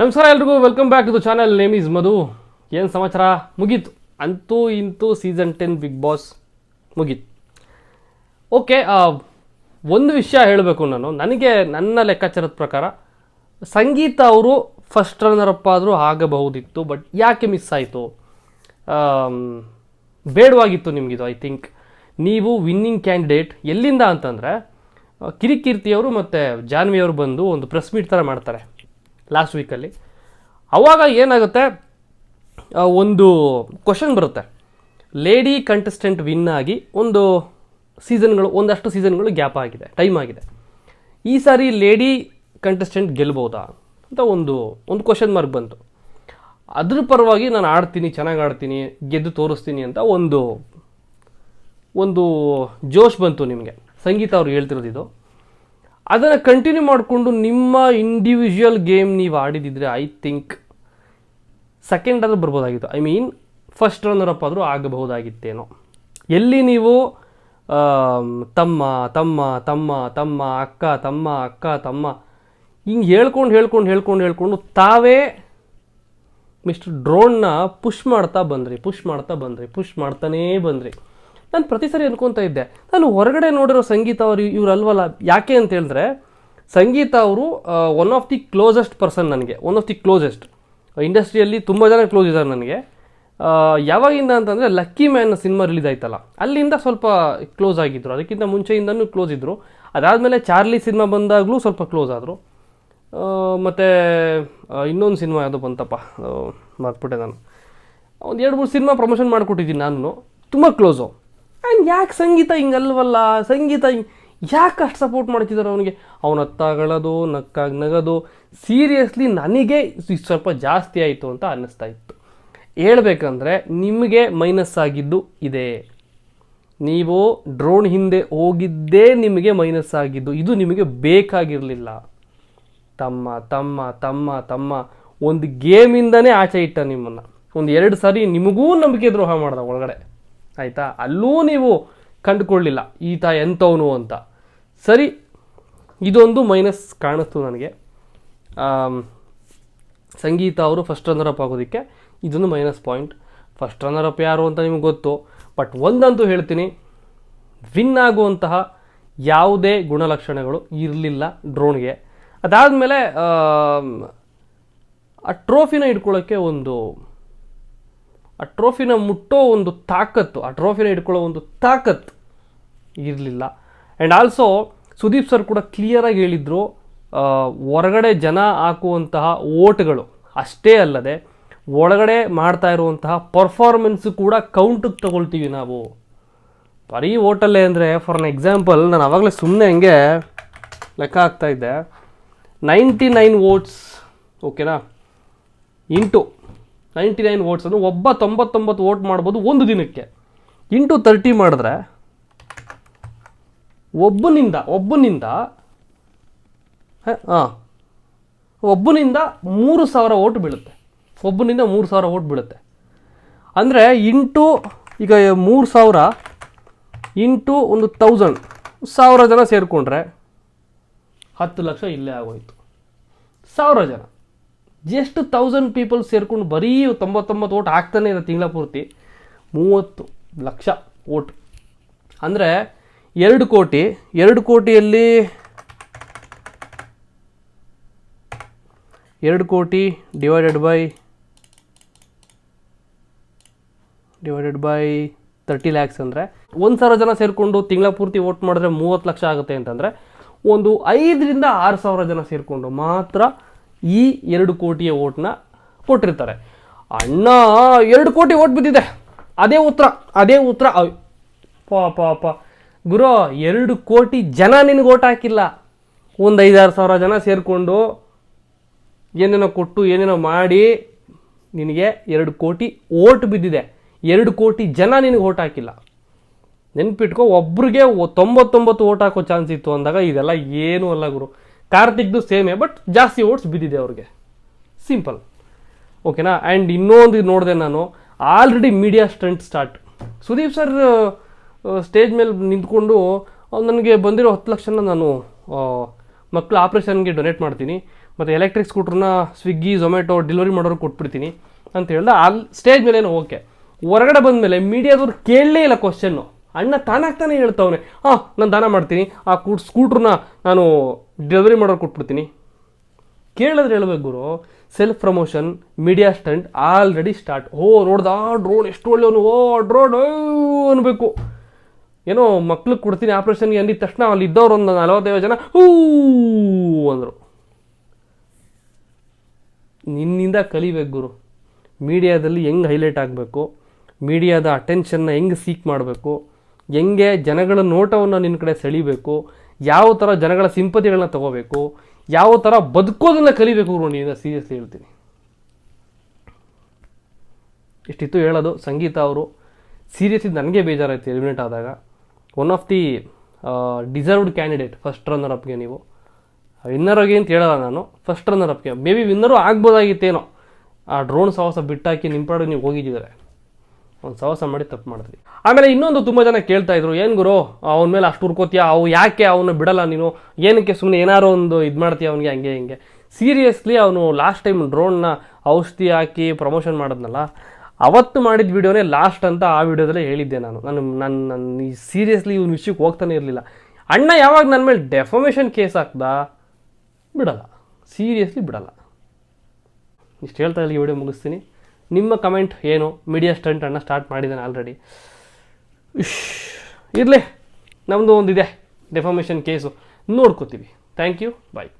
ನಮಸ್ಕಾರ ಎಲ್ರಿಗೂ welcome back to the channel name is Madhu ಏನು ಸಮಾಚಾರ? ಮುಗೀತು. ಅಂತೂ ಇಂತೂ ಸೀಸನ್ ಟೆನ್ ಬಿಗ್ ಬಾಸ್ ಮುಗೀತು. ಓಕೆ ಒಂದು ವಿಷಯ ಹೇಳಬೇಕು ನಾನು. ನನಗೆ ನನ್ನ ಲೆಕ್ಕಾಚಾರದ ಪ್ರಕಾರ, ಸಂಗೀತ ಅವರು ಫಸ್ಟ್ ರನ್ನರ್ ಅಪ್ ಆದರೂ ಆಗಬಹುದಿತ್ತು ಬಟ್ ಯಾಕೆ ಮಿಸ್ ಆಯಿತು? ಬೇಡವಾಗಿತ್ತು ನಿಮಗಿದು ಐ ಥಿಂಕ್ ನೀವು ವಿನ್ನಿಂಗ್ ಕ್ಯಾಂಡಿಡೇಟ್ ಎಲ್ಲಿಂದ ಅಂತಂದರೆ, ಕಿರಿಕೀರ್ತಿಯವರು ಮತ್ತು ಜಾನ್ವಿಯವರು ಬಂದು ಒಂದು ಪ್ರೆಸ್ ಮೀಟ್ ಥರ ಮಾಡ್ತಾರೆ. ಲಾಸ್ಟ್ ವೀಕಲ್ಲಿ ಅವಾಗ ಏನಾಗುತ್ತೆ? ಒಂದು ಕ್ವಶನ್ ಬರುತ್ತೆ. ಲೇಡಿ ಕಂಟೆಸ್ಟೆಂಟ್ ವಿನ್ ಆಗಿ ಒಂದು ಸೀಸನ್ಗಳು ಒಂದಷ್ಟು ಸೀಸನ್ಗಳು ಗ್ಯಾಪ್ ಆಗಿದೆ ಟೈಮ್ ಆಗಿದೆ. ಈ ಸಾರಿ ಲೇಡಿ ಕಂಟೆಸ್ಟೆಂಟ್ ಗೆಲ್ಬೋದಾ ಅಂತ ಒಂದು ಒಂದು ಕ್ವಶನ್ ಮಾರ್ಕ್ ಬಂತು. ಅದ್ರ ಪರವಾಗಿ ನಾನು ಆಡ್ತೀನಿ, ಚೆನ್ನಾಗಿ ಆಡ್ತೀನಿ, ಗೆದ್ದು ತೋರಿಸ್ತೀನಿ ಅಂತ ಒಂದು ಒಂದು ಜೋಶ್ ಬಂತು ನಿಮಗೆ. ಸಂಗೀತ ಅವ್ರು ಹೇಳ್ತಿರೋದು ಇದು. ಅದನ್ನು ಕಂಟಿನ್ಯೂ ಮಾಡಿಕೊಂಡು ನಿಮ್ಮ ಇಂಡಿವಿಜುವಲ್ ಗೇಮ್ ನೀವು ಆಡಿದಿದ್ರೆ ಐ ಥಿಂಕ್ ಸೆಕೆಂಡ್ ಆದರೂ ಬರ್ಬೋದಾಗಿತ್ತು. I mean first runner up ಆದರೂ ಆಗಬಹುದಾಗಿತ್ತೇನೋ. ಎಲ್ಲಿ ನೀವು ತಮ್ಮ ತಮ್ಮ ತಮ್ಮ ತಮ್ಮ, ಅಕ್ಕ ತಮ್ಮ ಅಕ್ಕ, ತಮ್ಮ, ಹಿಂಗೆ ಹೇಳ್ಕೊಂಡು ಹೇಳ್ಕೊಂಡು ಹೇಳ್ಕೊಂಡು ಹೇಳ್ಕೊಂಡು ತಾವೇ ಮಿಸ್ಟರ್ ಡ್ರೋನ್ನ ಪುಷ್ ಮಾಡ್ತಾ ಬಂದ್ರಿ ಪುಷ್ ಮಾಡ್ತಾ ಬಂದ್ರಿ ಪುಷ್ ಮಾಡ್ತಾನೇ ಬಂದ್ರಿ. ನಾನು ಪ್ರತಿ ಸರಿ ಅನ್ಕೊತಾ ಇದ್ದೆ. ನಾನು ಹೊರಗಡೆ ನೋಡಿರೋ ಸಂಗೀತ ಅವರು ಇವ್ರು ಅಲ್ವಲ್ಲ, ಯಾಕೆ ಅಂತ ಹೇಳಿದ್ರೆ ಸಂಗೀತ ಅವರು one of the closest person ನನಗೆ ಒನ್ ಆಫ್ ದಿ ಕ್ಲೋಸೆಸ್ಟ್ ಇಂಡಸ್ಟ್ರಿಯಲ್ಲಿ ತುಂಬ ಜನ ಕ್ಲೋಸ್ ಇದ್ದಾರೆ ನನಗೆ. ಯಾವಾಗಿಂದ ಅಂತಂದರೆ ಲಕ್ಕಿ ಮ್ಯಾನ್ ಸಿನಿಮಾ ರಿಲೀಸ್ ಆಯ್ತಲ್ಲ, ಅಲ್ಲಿಂದ ಸ್ವಲ್ಪ ಕ್ಲೋಸ್ ಆಗಿದ್ರು, ಅದಕ್ಕಿಂತ ಮುಂಚೆಯಿಂದನೂ ಕ್ಲೋಸ್ ಇದ್ದರು ಅದಾದಮೇಲೆ ಚಾರ್ಲಿ ಸಿನಿಮಾ ಬಂದಾಗಲೂ ಸ್ವಲ್ಪ ಕ್ಲೋಸ್ ಆದರು. ಮತ್ತು ಇನ್ನೊಂದು ಸಿನಿಮಾ ಯಾವುದು ಬಂತಪ್ಪ ಮರ್ತ್ಬಿಟ್ಟೆ ನಾನು. ಒಂದು ಎರಡು ಮೂರು ಸಿನಿಮಾ ಪ್ರಮೋಷನ್ ಮಾಡಿಕೊಟ್ಟಿದ್ದೀನಿ ನಾನು. ತುಂಬ ಕ್ಲೋಸು ಆ್ಯಂಡ್ ಯಾಕೆ ಸಂಗೀತ ಹಿಂಗಲ್ವಲ್ಲ? ಸಂಗೀತ ಯಾಕೆ ಅಷ್ಟು ಸಪೋರ್ಟ್ ಮಾಡ್ತಿದ್ದಾರೆ ಅವನಿಗೆ? ಅವನ ಹತ್ತಾಗಳದು ನಕ್ಕಾಗಿ ನಗದು. ಸೀರಿಯಸ್ಲಿ ನನಗೆ ಸ್ವಲ್ಪ ಜಾಸ್ತಿ ಆಯಿತು ಅಂತ ಅನ್ನಿಸ್ತಾ ಇತ್ತು. ಹೇಳ್ಬೇಕಂದ್ರೆ ನಿಮಗೆ ಮೈನಸ್ ಆಗಿದ್ದು ಇದೆ. ನೀವು ಡ್ರೋನ್ ಹಿಂದೆ ಹೋಗಿದ್ದೇ ನಿಮಗೆ ಮೈನಸ್ ಆಗಿದ್ದು. ಇದು ನಿಮಗೆ ಬೇಕಾಗಿರಲಿಲ್ಲ. ತಮ್ಮ ತಮ್ಮ ತಮ್ಮ ತಮ್ಮ. ಒಂದು ಗೇಮಿಂದನೇ ಆಚೆ ಇಟ್ಟ ನಿಮ್ಮನ್ನು. ಒಂದು ಎರಡು ಸಾರಿ ನಿಮಗೂ ನಂಬಿಕೆ ದ್ರೋಹ ಮಾಡ್ದ ಒಳಗಡೆ. ಆಯಿತಾ? ಅಲ್ಲೂ ನೀವು ಕಂಡುಕೊಳ್ಳಿಲ್ಲ. ಈತ ಎಂಥವನು ಅಂತ. ಸರಿ, ಇದೊಂದು ಮೈನಸ್ ಕಾಣಿಸ್ತು ನನಗೆ. ಸಂಗೀತ ಅವರು ಫಸ್ಟ್ ರನ್ನರ್ ಅಪ್ ಆಗೋದಕ್ಕೆ ಇದೊಂದು minus point. First runner up ಯಾರು ಅಂತ ನಿಮಗೆ ಗೊತ್ತು. ಬಟ್ ಒಂದಂತೂ ಹೇಳ್ತೀನಿ. ವಿನ್ ಆಗುವಂತಹ ಯಾವುದೇ ಗುಣಲಕ್ಷಣಗಳು ಇರಲಿಲ್ಲ ಡ್ರೋನ್ಗೆ ಅದಾದಮೇಲೆ ಆ ಟ್ರೋಫಿನ ಇಟ್ಕೊಳ್ಳೋಕ್ಕೆ ಒಂದು ಆ ಟ್ರೋಫಿನ ಮುಟ್ಟೋ ಒಂದು ತಾಕತ್ತು, ಆ ಟ್ರೋಫಿನ ಇಟ್ಕೊಳ್ಳೋ ಒಂದು ತಾಕತ್ತು ಇರಲಿಲ್ಲ. ಆ್ಯಂಡ್ ಆಲ್ಸೋ ಸುದೀಪ್ ಸರ್ ಕೂಡ ಕ್ಲಿಯರಾಗಿ ಹೇಳಿದರು ಹೊರಗಡೆ ಜನ ಹಾಕುವಂತಹ ಓಟ್ಗಳು, ಅಷ್ಟೇ ಅಲ್ಲದೆ ಒಳಗಡೆ ಮಾಡ್ತಾ ಇರುವಂತಹ ಪರ್ಫಾರ್ಮೆನ್ಸು ಕೂಡ ಕೌಂಟಿಗೆ ತಗೊಳ್ತೀವಿ ನಾವು. ಬರೀ ಓಟಲ್ಲೇ ಅಂದರೆ ಫಾರ್ ಅನ್ ಎಕ್ಸಾಂಪಲ್ ನಾನು ಆವಾಗಲೇ ಸುಮ್ಮನೆ ಹಂಗೆ ಲೆಕ್ಕ ಆಗ್ತಾಯಿದ್ದೆ ನೈಂಟಿ ನೈನ್ ವೋಟ್ಸ್ ಓಕೆನಾ ಇಂಟು ನೈಂಟಿ ನೈನ್ ಅಂದರೆ ಒಬ್ಬ ತೊಂಬತ್ತೊಂಬತ್ತು ವೋಟ್ ಮಾಡ್ಬೋದು ಒಂದು ದಿನಕ್ಕೆ. ಇಂಟು ತರ್ಟಿ ಮಾಡಿದ್ರೆ ಒಬ್ಬನಿಂದ ಒಬ್ಬನಿಂದ, ಹಾಂ ಒಬ್ಬನಿಂದ ಮೂರು ಸಾವಿರ ಓಟ್ ಬೀಳುತ್ತೆ. ಒಬ್ಬನಿಂದ ಮೂರು ಸಾವಿರ ಓಟ್ ಬೀಳುತ್ತೆ. ಅಂದರೆ ಇಂಟು, ಈಗ ಮೂರು ಸಾವಿರ ಇಂಟು ಒಂದು ತೌಸಂಡ್ ಸಾವಿರ ಜನ ಸೇರಿಕೊಂಡ್ರೆ ಹತ್ತು ಲಕ್ಷ ಇಲ್ಲೇ ಆಗೋಯ್ತು. ಸಾವಿರ ಜನ. ಎಷ್ಟು ತೌಸಂಡ್ ಪೀಪಲ್ ಸೇರಿಕೊಂಡು ಬರೀ ತೊಂಬತ್ತೊಂಬತ್ತು ಓಟ್ ಆಗ್ತಾನೆ ಇದೆ ತಿಂಗಳ ಪೂರ್ತಿ ಮೂವತ್ತು ಲಕ್ಷ ಓಟ್ ಅಂದರೆ ಎರಡು ಕೋಟಿ, ಎರಡು ಕೋಟಿಯಲ್ಲಿ ಎರಡು ಕೋಟಿ divided by divided by thirty lakhs ಅಂದರೆ ಒಂದು ಸಾವಿರ ಜನ ಸೇರಿಕೊಂಡು ತಿಂಗಳ ಪೂರ್ತಿ ವೋಟ್ ಮಾಡಿದ್ರೆ ಮೂವತ್ತು ಲಕ್ಷ ಆಗುತ್ತೆ ಅಂತಂದರೆ ಒಂದು ಐದರಿಂದ ಆರು ಸಾವಿರ ಜನ ಸೇರಿಕೊಂಡು ಮಾತ್ರ ಈ ಎರಡು ಕೋಟಿಯ ಓಟ್ನ ಕೊಟ್ಟಿರ್ತಾರೆ. ಅಣ್ಣ, ಎರಡು ಕೋಟಿ ಓಟ್ ಬಿದ್ದಿದೆ. ಅದೇ ಉತ್ತರ ಅದೇ ಉತ್ತರ. ಪಾ ಪಾಪ ಗುರು, ಎರಡು ಕೋಟಿ ಜನ ನಿನಗೆ ಓಟ್ ಹಾಕಿಲ್ಲ. ಒಂದು ಐದಾರು ಸಾವಿರ ಜನ ಸೇರಿಕೊಂಡು ಏನೇನೋ ಕೊಟ್ಟು, ಏನೇನೋ ಮಾಡಿ ನಿನಗೆ ಎರಡು ಕೋಟಿ ಓಟ್ ಬಿದ್ದಿದೆ. ಎರಡು ಕೋಟಿ ಜನ ನಿನಗೆ ಓಟ್ ಹಾಕಿಲ್ಲ. ನೆನ್ಪಿಟ್ಕೊ, ಒಬ್ರಿಗೆ ತೊಂಬತ್ತೊಂಬತ್ತು ಓಟ್ ಹಾಕೋ ಚಾನ್ಸ್ ಇತ್ತು ಅಂದಾಗ ಇದೆಲ್ಲ ಏನೂ ಅಲ್ಲ ಗುರು. ಕಾರ್ತಿಕ್ದು ಸೇಮೇ ಬಟ್ ಜಾಸ್ತಿ ಓಟ್ಸ್ ಬಿದ್ದಿದೆ ಅವ್ರಿಗೆ. ಸಿಂಪಲ್ ಓಕೆನಾ ಆ್ಯಂಡ್ ಇನ್ನೊಂದು ನೋಡಿದೆ ನಾನು already media stunt start Sudeep sir stage ಮೇಲೆ ನಿಂತ್ಕೊಂಡು ನನಗೆ ಬಂದಿರೋ ಹತ್ತು ಲಕ್ಷನ ನಾನು ಮಕ್ಕಳ ಆಪ್ರೇಷನ್ಗೆ ಡೊನೇಟ್ ಮಾಡ್ತೀನಿ. ಮತ್ತು ಎಲೆಕ್ಟ್ರಿಕ್ ಸ್ಕೂಟ್ರನ್ನ ಸ್ವಿಗ್ಗಿ ಝೊಮ್ಯಾಟೊ ಡೆಲಿವರಿ ಮಾಡೋರು ಕೊಟ್ಬಿಡ್ತೀನಿ. ಅಂತ ಹೇಳ್ದೆ ಅಲ್ಲಿ ಸ್ಟೇಜ್ ಮೇಲೆ ಓಕೆ ಹೊರಗಡೆ ಬಂದಮೇಲೆ ಮೀಡಿಯಾದವ್ರು ಕೇಳಲೇ ಇಲ್ಲ ಕ್ವಶನ್ನು ಅಣ್ಣ ತಾನಾಗ್ತಾನೆ ಹೇಳ್ತಾವನೆ. ಹಾಂ ನಾನು ದಾನ ಮಾಡ್ತೀನಿ. ಆ ಕೂಟ್ ಸ್ಕೂಟ್ರನ್ನ ನಾನು ಡೆಲಿವರಿ ಮಾಡೋರು ಕೊಟ್ಬಿಡ್ತೀನಿ. ಕೇಳಿದ್ರೆ ಹೇಳ್ಬೇಕು ಗುರು self promotion media stunt already start ಓ, ನೋಡ್ದ ಡ್ರೋನ್ ಎಷ್ಟು ಒಳ್ಳೆಯವನು, ಓ ಡ್ರೋನ್ ಅನ್ಬೇಕು. ಏನೋ ಮಕ್ಳಿಗೆ ಕೊಡ್ತೀನಿ ಆಪ್ರೇಷನ್ಗೆ ಅಂದಿದ ತಕ್ಷಣ ಅಲ್ಲಿ ಇದ್ದವ್ರು ಒಂದು ನಲವತ್ತೈದು ಜನ, ಹೂ, ಅಂದರು. ನಿನ್ನಿಂದ ಕಲಿಬೇಕು ಗುರು. ಮೀಡಿಯಾದಲ್ಲಿ ಹೆಂಗೆ ಹೈಲೈಟ್ ಆಗಬೇಕು? ಮೀಡಿಯಾದ ಅಟೆನ್ಷನ್ನ ಹೆಂಗೆ ಸೀಕ್ ಮಾಡಬೇಕು? ಹೆಂಗೆ ಜನಗಳ ನೋಟವನ್ನು ನಿನ್ನ ಕಡೆ ಸೆಳಿಬೇಕು, ಯಾವ ಥರ ಜನಗಳ ಸಿಂಪತಿಗಳನ್ನ ತಗೋಬೇಕು, ಯಾವ ಥರ ಬದುಕೋದನ್ನು ಕಲಿಬೇಕು ನೀನು ಸೀರಿಯಸ್ಲಿ ಹೇಳ್ತೀನಿ. ಇಷ್ಟಿತ್ತು ಹೇಳೋದು. ಸಂಗೀತ ಅವರು ಸೀರಿಯಸ್ಲಿ ನನಗೆ ಬೇಜಾರಾಯಿತು ಎಲಿಮಿನೇಟ್ ಆದಾಗ. One of the deserved candidate first runner ಅಪ್ಗೆ ನೀವು. ವಿನ್ನರ್ ಆಗಿ ಅಂತ ಹೇಳಲ್ಲ ನಾನು ಫಸ್ಟ್ ರನ್ನರ್ ಅಪ್ಗೆ ಮೇ ಬಿ ವಿನ್ನರು ಆಗ್ಬೋದಾಗಿತ್ತೇನೋ ಆ ಡ್ರೋನ್ ಸಾಹಸ ಬಿಟ್ಟಾಕಿ ನಿಂಪಾಡು ನೀವು ಹೋಗಿದ್ದಿದ್ದಾರೆ ಒಂದು ಸಾಹಸ ಮಾಡಿ ತಪ್ಪು ಮಾಡಿದ್ರಿ ಆಮೇಲೆ ಇನ್ನೊಂದು ತುಂಬ ಜನ ಕೇಳ್ತಾ ಇದ್ರು, ಏನು ಗುರು, ಅವನ ಮೇಲೆ ಅಷ್ಟು ಹುರ್ಕೋತೀಯ? ಅವು ಯಾಕೆ ಅವನು ಬಿಡಲ್ಲ ನೀನು? ಏನಕ್ಕೆ ಸುಮ್ಮನೆ ಏನಾರೋ ಒಂದು ಇದು ಮಾಡ್ತೀಯ ಅವನಿಗೆ, ಹಂಗೆ ಹಿಂಗೆ? ಸೀರಿಯಸ್ಲಿ ಅವನು ಲಾಸ್ಟ್ ಟೈಮ್ ಡ್ರೋನ್ನ ಔಷಧಿ ಹಾಕಿ ಪ್ರಮೋಷನ್ ಮಾಡಿದ್ನಲ್ಲ, ಅವತ್ತು ಮಾಡಿದ ವಿಡಿಯೋನೇ ಲಾಸ್ಟ್ ಅಂತ ಆ ವಿಡಿಯೋದಲ್ಲೇ ಹೇಳಿದ್ದೆ ನಾನು. ನಾನು ನನ್ನ ನನ್ನ ಸೀರಿಯಸ್ಲಿ ಇವ್ನ ವಿಷಯಕ್ಕೆ ಹೋಗ್ತಾನೆ ಇರಲಿಲ್ಲ. ಅಣ್ಣ ಯಾವಾಗ ನನ್ನ ಮೇಲೆ ಡೆಫಮೇಷನ್ ಕೇಸ್ ಹಾಕ್ದ? ಬಿಡಲ್ಲ. ಸೀರಿಯಸ್ಲಿ ಬಿಡಲ್ಲ. ಇಷ್ಟು ಹೇಳ್ತಾ ಇಲ್ಲಿ ವಿಡಿಯೋ ಮುಗಿಸ್ತೀನಿ. ನಿಮ್ಮ ಕಮೆಂಟ್ ಏನು? ಮೀಡಿಯಾ ಸ್ಟಂಟನ್ನು ಸ್ಟಾರ್ಟ್ ಮಾಡಿದ್ದಾನೆ ಆಲ್ರೆಡಿ ಇರಲಿ. ನಮ್ಮದು ಒಂದಿದೆ. ಡೆಫಾಮೇಷನ್ ಕೇಸು ನೋಡ್ಕೋತೀವಿ. Thank you bye